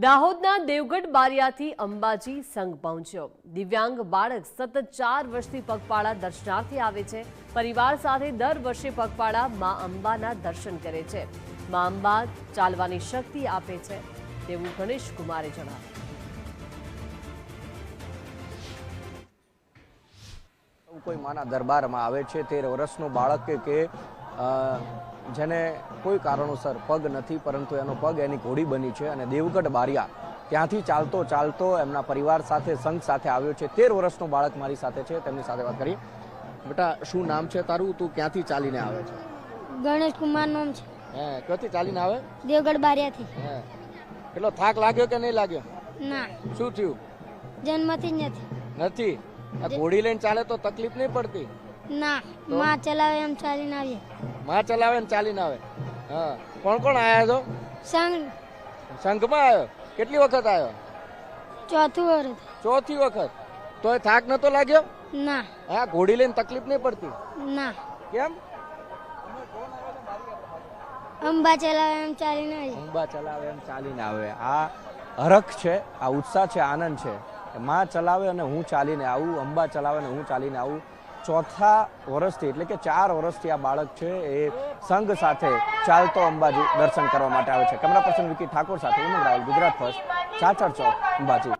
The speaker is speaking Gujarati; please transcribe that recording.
દાહોદના દેવગઢ બારિયાથી અંબાજી સંઘ પહોંચ્યો. દિવ્યાંગ બાળક સતત ચાર વર્ષથી પગપાળા દર્શનાર્થે આવે છે. પરિવાર સાથે દર વર્ષે પગપાળા મા અંબાના દર્શન કરે છે. મા અંબા ચાલવાની શક્તિ આપે છે. તેવું ગણેશ કુમારે જણાવ્યું. કોઈ માના દરબારમાં આવે છે તેર વર્ષનું બાળક કે જેને કોઈ કારણોસર પગ નથી પરંતુ એનો પગ એની ઘોડી બની છે અને દેવગઢ બારિયા ત્યાંથી ચાલતો ચાલતો એમના પરિવાર સાથે સંઘ સાથે આવ્યો છે. તેર વર્ષનો બાળક મારી સાથે છે. તેમની સાથે વાત કરીએ. બેટા શું નામ છે તારું? તું ક્યાંથી ચાલીને આવે છે? ગણેશ કુમાર નામ છે. હે ક્યાંથી ચાલીને આવે? દેવગઢ બારિયાથી. હે. એટલો થાક લાગ્યો કે નહીં લાગ્યો? ના. શું થયું? જન્મથી જ નથી. નથી? આ ઘોડી લઈને ચાલે તો તકલીફ નહીં પડતી? ના માં ચલાવે એમ ચાલીને આવીએ. માં ચલાવે એમ ચાલીને આવે. હા. કોણ કોણ આયા છો? સંઘ. સંઘમાં આવ્યો કેટલી વખત આવ્યો ચોથું વખત ચોથી વખત. તોય થાક નતો લાગ્યો? ના. હા ઘોડી લઈને તકલીફ નહીં પડતી? ના. કેમ? અંબા ચલાવે એમ ચાલીને આવે અંબા ચલાવે એમ ચાલીને આવે. આ હરખ છે આ ઉત્સાહ છે આનંદ છે. માં ચલાવે અને હું ચાલીને આવું અંબા ચલાવે અને હું ચાલીને આવું. ચોથા વર્ષથી, એટલે કે ચાર વર્ષથી આ બાળક છે એ સંઘ સાથે ચાલતો અંબાજી દર્શન કરવા માટે આવે છે. કેમેરા પર્સન વિકી ઠાકોર સાથે ઉમંગ રાહુલ ગુજરાત ફર્સ્ટ, ચાચર ચોક, અંબાજી.